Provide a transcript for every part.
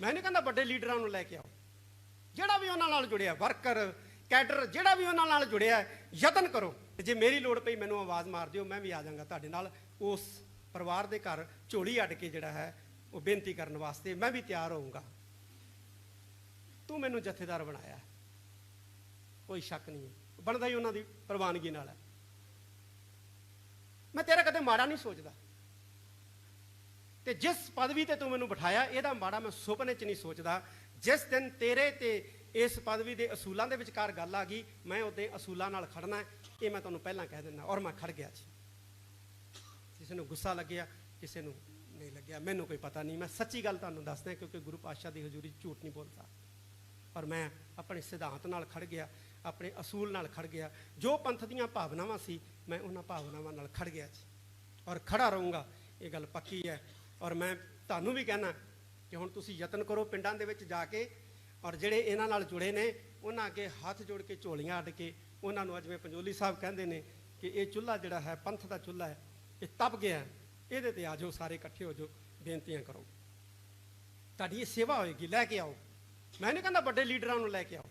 ਮੈਂ ਨਹੀਂ ਕਹਿੰਦਾ ਵੱਡੇ ਲੀਡਰਾਂ ਨੂੰ ਲੈ ਕੇ ਆਓ। ਜਿਹੜਾ ਵੀ ਉਹਨਾਂ ਨਾਲ ਜੁੜਿਆ, ਵਰਕਰ, ਕੈਡਰ, ਜਿਹੜਾ ਵੀ ਉਹਨਾਂ ਨਾਲ ਜੁੜਿਆ, ਯਤਨ ਕਰੋ। ਜੇ ਮੇਰੀ ਲੋੜ ਪਈ, ਮੈਨੂੰ ਆਵਾਜ਼ ਮਾਰ ਦਿਓ, ਮੈਂ ਵੀ ਆ ਜਾਵਾਂਗਾ ਤੁਹਾਡੇ ਨਾਲ। ਉਸ ਪਰਿਵਾਰ ਦੇ ਘਰ ਝੋਲੀ ਅੱਡ ਕੇ ਜਿਹੜਾ ਹੈ, ਉਹ ਬੇਨਤੀ ਕਰਨ ਵਾਸਤੇ ਮੈਂ ਵੀ ਤਿਆਰ ਹੋਊਂਗਾ। ਤੂੰ ਮੈਨੂੰ ਜਥੇਦਾਰ ਬਣਾਇਆ। ਕੋਈ ਸ਼ੱਕ ਨਹੀਂ ਬਣਦਾ ਹੀ ਉਹਨਾਂ ਦੀ ਪ੍ਰਵਾਨਗੀ ਨਾਲ ਹੈ। ਮੈਂ ਤੇਰਾ ਕਦੇ ਮਾੜਾ ਨਹੀਂ ਸੋਚਦਾ। ਤੇ ਜਿਸ ਪਦਵੀ ਤੇ ਤੂੰ ਮੈਨੂੰ ਬਿਠਾਇਆ, ਇਹਦਾ ਮਾੜਾ ਮੈਂ ਸੁਪਨੇ 'ਚ ਨਹੀਂ ਸੋਚਦਾ। ਜਿਸ ਦਿਨ ਤੇਰੇ ਤੇ ਇਸ ਪਦਵੀ ਦੇ ਅਸੂਲਾਂ ਦੇ ਵਿਚਕਾਰ ਗੱਲ ਆ ਗਈ, ਮੈਂ ਉਹਦੇ ਅਸੂਲਾਂ ਨਾਲ ਖੜਨਾ ਇਹ ਮੈਂ ਤੁਹਾਨੂੰ ਪਹਿਲਾਂ ਕਹਿ ਦਿੰਦਾ, ਔਰ ਮੈਂ ਖੜ ਗਿਆ ਜੀ। ਕਿਸੇ ਨੂੰ ਗੁੱਸਾ ਲੱਗਿਆ, ਕਿਸੇ ਨੂੰ ਨਹੀਂ ਲੱਗਿਆ, ਮੈਨੂੰ ਕੋਈ ਪਤਾ ਨਹੀਂ। ਮੈਂ ਸੱਚੀ ਗੱਲ ਤੁਹਾਨੂੰ ਦੱਸਦਾ ਕਿਉਂਕਿ ਗੁਰੂ ਪਾਤਸ਼ਾਹ ਦੀ ਹਜ਼ੂਰੀ 'ਚ ਝੂਠ ਨਹੀਂ ਬੋਲਦਾ। ਪਰ ਮੈਂ ਆਪਣੇ ਸਿਧਾਂਤ ਨਾਲ ਖੜ ਗਿਆ, ਆਪਣੇ ਅਸੂਲ ਨਾਲ ਖੜ ਗਿਆ। ਜੋ ਪੰਥ ਦੀਆਂ ਭਾਵਨਾਵਾਂ ਸੀ, ਮੈਂ ਉਹਨਾਂ ਭਾਵਨਾਵਾਂ ਨਾਲ ਖੜ ਗਿਆ ਜੀ। ਔਰ ਖੜਾ ਰਹੂੰਗਾ, ਇਹ ਗੱਲ ਪੱਕੀ ਹੈ। ਔਰ ਮੈਂ ਤੁਹਾਨੂੰ ਵੀ ਕਹਿਣਾ ਕਿ ਹੁਣ ਤੁਸੀਂ ਯਤਨ ਕਰੋ ਪਿੰਡਾਂ ਦੇ ਵਿੱਚ ਜਾ ਕੇ ਔਰ ਜਿਹੜੇ ਇਹਨਾਂ ਨਾਲ ਜੁੜੇ ਨੇ, ਉਹਨਾਂ ਅੱਗੇ ਹੱਥ ਜੋੜ ਕੇ ਝੋਲੀਆਂ ਅੱਡ ਕੇ ਉਹਨਾਂ ਨੂੰ ਅੱਜ ਮੈਂ ਪੰਜੋਲੀ ਸਾਹਿਬ ਕਹਿੰਦੇ ਨੇ ਕਿ ਇਹ ਚੁੱਲ੍ਹਾ ਜਿਹੜਾ ਹੈ, ਪੰਥ ਦਾ ਚੁੱਲ੍ਹਾ ਹੈ, ਇਹ ਤਪ ਗਿਆ ਇਹਦੇ ਤੇ ਆ ਜਾਓ ਸਾਰੇ ਇਕੱਠੇ ਹੋ ਜਾਓ, ਬੇਨਤੀਆਂ ਕਰੋ। ਤੁਹਾਡੀ ਇਹ ਸੇਵਾ ਹੋਏਗੀ, ਲੈ ਕੇ ਆਓ। ਮੈਂ ਨਹੀਂ ਕਹਿੰਦਾ ਵੱਡੇ ਲੀਡਰਾਂ ਨੂੰ ਲੈ ਕੇ ਆਓ।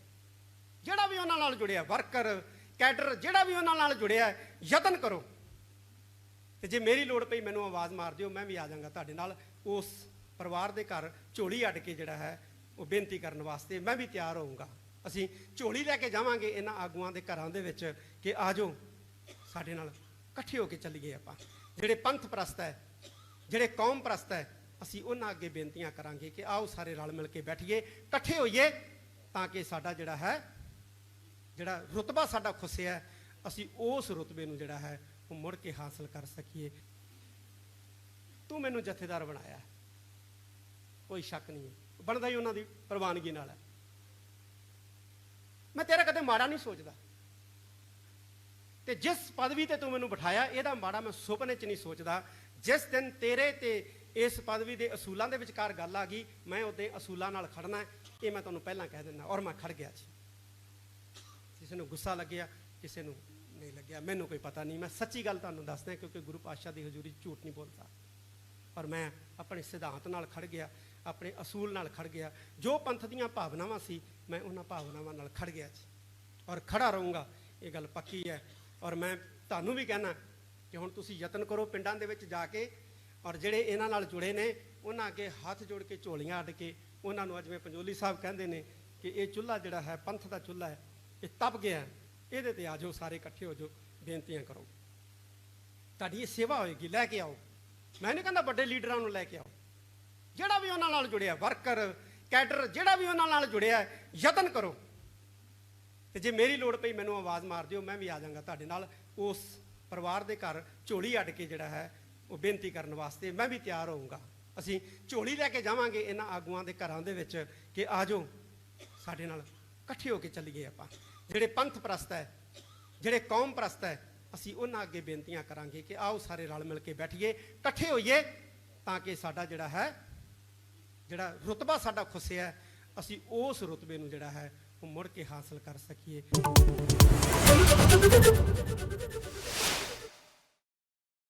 ਜਿਹੜਾ ਵੀ ਉਹਨਾਂ ਨਾਲ ਜੁੜਿਆ, ਵਰਕਰ, ਕੈਡਰ, ਜਿਹੜਾ ਵੀ ਉਹਨਾਂ ਨਾਲ ਜੁੜਿਆ, ਯਤਨ ਕਰੋ। ਤੇ ਜੇ ਮੇਰੀ ਲੋੜ ਪਈ ਮੈਨੂੰ ਆਵਾਜ਼ ਮਾਰ ਦਿਓ, ਮੈਂ ਵੀ ਆ ਜਾਵਾਂਗਾ ਤੁਹਾਡੇ ਨਾਲ। ਉਸ ਪਰਿਵਾਰ ਦੇ ਘਰ ਝੋਲੀ ਅੱਡ ਕੇ ਜਿਹੜਾ ਹੈ, ਉਹ ਬੇਨਤੀ ਕਰਨ ਵਾਸਤੇ ਮੈਂ ਵੀ ਤਿਆਰ ਹੋਊਂਗਾ। ਅਸੀਂ ਝੋਲੀ ਲੈ ਕੇ ਜਾਵਾਂਗੇ ਇਹਨਾਂ ਆਗੂਆਂ ਦੇ ਘਰਾਂ ਦੇ ਵਿੱਚ ਕਿ ਆ ਜਾਓ, ਸਾਡੇ ਨਾਲ ਇਕੱਠੇ ਹੋ ਕੇ ਚੱਲੀਏ ਆਪਾਂ। ਜਿਹੜੇ ਪੰਥ ਪ੍ਰਸਤ ਹੈ, ਜਿਹੜੇ ਕੌਮ ਪ੍ਰਸਤ ਹੈ, ਅਸੀਂ ਉਹਨਾਂ ਅੱਗੇ ਬੇਨਤੀਆਂ ਕਰਾਂਗੇ ਕਿ ਆਓ ਸਾਰੇ ਰਲ ਮਿਲ ਕੇ ਬੈਠੀਏ, ਇਕੱਠੇ ਹੋਈਏ ਤਾਂ ਕਿ ਸਾਡਾ ਜਿਹੜਾ ਹੈ, ਜਿਹੜਾ ਰੁਤਬਾ ਸਾਡਾ ਖੁੱਸਿਆ ਅਸੀਂ ਉਸ ਰੁਤਬੇ ਨੂੰ ਜਿਹੜਾ ਹੈ ਉਹ ਮੁੜ ਕੇ ਹਾਸਲ ਕਰ ਸਕੀਏ। ਤੂੰ ਮੈਨੂੰ ਜਥੇਦਾਰ ਬਣਾਇਆ। ਕੋਈ ਸ਼ੱਕ ਨਹੀਂ। ਬਣਦਾ ਹੀ ਉਹਨਾਂ ਦੀ ਪ੍ਰਵਾਨਗੀ ਨਾਲ ਹੈ। ਮੈਂ ਤੇਰਾ ਕਦੇ ਮਾੜਾ ਨਹੀਂ ਸੋਚਦਾ। ਤੇ ਜਿਸ ਪਦਵੀ ਤੇ ਤੂੰ ਮੈਨੂੰ ਬਿਠਾਇਆ, ਇਹਦਾ ਮਾੜਾ ਮੈਂ ਸੁਪਨੇ 'ਚ ਨਹੀਂ ਸੋਚਦਾ। ਜਿਸ ਦਿਨ ਤੇਰੇ ਤੇ ਇਸ ਪਦਵੀ ਦੇ ਅਸੂਲਾਂ ਦੇ ਵਿਚਕਾਰ ਗੱਲ ਆ ਗਈ, ਮੈਂ ਉਹਦੇ ਅਸੂਲਾਂ ਨਾਲ ਖੜਨਾ ਇਹ ਮੈਂ ਤੁਹਾਨੂੰ ਪਹਿਲਾਂ ਕਹਿ ਦਿੰਦਾ। ਔਰ ਮੈਂ ਖੜ ਗਿਆ ਜੀ। ਕਿਸੇ ਨੂੰ ਗੁੱਸਾ ਲੱਗਿਆ, ਕਿਸੇ ਨੂੰ ਨਹੀਂ ਲੱਗਿਆ। ਮੈਨੂੰ ਕੋਈ ਪਤਾ ਨਹੀਂ। ਮੈਂ ਸੱਚੀ ਗੱਲ ਤੁਹਾਨੂੰ ਦੱਸਦਾ ਕਿਉਂਕਿ ਗੁਰੂ ਪਾਤਸ਼ਾਹ ਦੀ ਹਜ਼ੂਰੀ 'ਚ ਝੂਠ ਨਹੀਂ ਬੋਲਦਾ। ਪਰ ਮੈਂ ਆਪਣੇ ਸਿਧਾਂਤ ਨਾਲ ਖੜ ਗਿਆ, ਆਪਣੇ ਅਸੂਲ ਨਾਲ ਖੜ ਗਿਆ। ਜੋ ਪੰਥ ਦੀਆਂ ਭਾਵਨਾਵਾਂ ਸੀ, ਮੈਂ ਉਹਨਾਂ ਭਾਵਨਾਵਾਂ ਨਾਲ ਖੜ ਗਿਆ ਜੀ। ਔਰ ਖੜਾ ਰਹੂੰਗਾ, ਇਹ ਗੱਲ ਪੱਕੀ ਹੈ। ਔਰ ਮੈਂ ਤੁਹਾਨੂੰ ਵੀ ਕਹਿਣਾ ਕਿ ਹੁਣ ਤੁਸੀਂ ਯਤਨ ਕਰੋ ਪਿੰਡਾਂ ਦੇ ਵਿੱਚ ਜਾ ਕੇ, ਔਰ ਜਿਹੜੇ ਇਹਨਾਂ ਨਾਲ ਜੁੜੇ ਨੇ, ਉਹਨਾਂ ਅੱਗੇ ਹੱਥ ਜੋੜ ਕੇ ਝੋਲੀਆਂ ਅੱਡ ਕੇ, ਉਹਨਾਂ ਨੂੰ ਜਿਵੇਂ ਪੰਜੋਲੀ ਸਾਹਿਬ ਕਹਿੰਦੇ ਨੇ ਕਿ ਇਹ ਚੁੱਲ੍ਹਾ ਜਿਹੜਾ ਹੈ, ਪੰਥ ਦਾ ਚੁੱਲ੍ਹਾ ਹੈ, ਇਹ ਤਪ ਗਿਆ ਇਹਦੇ ਤੇ ਆ ਜਾਓ ਸਾਰੇ ਇਕੱਠੇ ਹੋ ਜਾਓ, ਬੇਨਤੀਆਂ ਕਰੋ। ਤੁਹਾਡੀ ਇਹ ਸੇਵਾ ਹੋਏਗੀ, ਲੈ ਕੇ ਆਓ। ਮੈਂ ਨਹੀਂ ਕਹਿੰਦਾ ਵੱਡੇ ਲੀਡਰਾਂ ਨੂੰ ਲੈ ਕੇ ਆਓ। ਜਿਹੜਾ ਵੀ ਉਹਨਾਂ ਨਾਲ ਜੁੜਿਆ, ਵਰਕਰ, ਕੈਡਰ, ਜਿਹੜਾ ਵੀ ਉਹਨਾਂ ਨਾਲ ਜੁੜਿਆ, ਯਤਨ ਕਰੋ। ਤੇ ਜੇ ਮੇਰੀ ਲੋੜ ਪਈ, ਮੈਨੂੰ ਆਵਾਜ਼ ਮਾਰ ਦਿਓ, ਮੈਂ ਵੀ ਆ ਜਾਵਾਂਗਾ ਤੁਹਾਡੇ ਨਾਲ। ਉਸ ਪਰਿਵਾਰ ਦੇ ਘਰ ਝੋਲੀ ਅੱਡ ਕੇ ਜਿਹੜਾ ਹੈ, ਉਹ ਬੇਨਤੀ ਕਰਨ ਵਾਸਤੇ ਮੈਂ ਵੀ ਤਿਆਰ ਹੋਊਂਗਾ। ਅਸੀਂ ਝੋਲੀ ਲੈ ਕੇ ਜਾਵਾਂਗੇ ਇਹਨਾਂ ਆਗੂਆਂ ਦੇ ਘਰਾਂ ਦੇ ਵਿੱਚ ਕਿ ਆ ਜਾਓ, ਸਾਡੇ ਨਾਲ ਇਕੱਠੇ ਹੋ ਕੇ ਚੱਲੀਏ ਆਪਾਂ। ਜਿਹੜੇ ਪੰਥ ਪ੍ਰਸਤ ਹੈ, ਜਿਹੜੇ ਕੌਮ ਪ੍ਰਸਤ ਹੈ, ਅਸੀਂ ਉਹਨਾਂ ਅੱਗੇ ਬੇਨਤੀਆਂ ਕਰਾਂਗੇ ਕਿ ਆਓ ਸਾਰੇ ਰਲ ਮਿਲ ਕੇ ਬੈਠੀਏ, ਇਕੱਠੇ ਹੋਈਏ ਤਾਂ ਕਿ ਸਾਡਾ ਜਿਹੜਾ ਹੈ, ਜਿਹੜਾ ਰੁਤਬਾ ਸਾਡਾ ਖੁੱਸਿਆ ਅਸੀਂ ਉਸ ਰੁਤਬੇ ਨੂੰ ਜਿਹੜਾ ਹੈ, ਉਹ ਮੁੜ ਕੇ ਹਾਸਲ ਕਰ ਸਕੀਏ।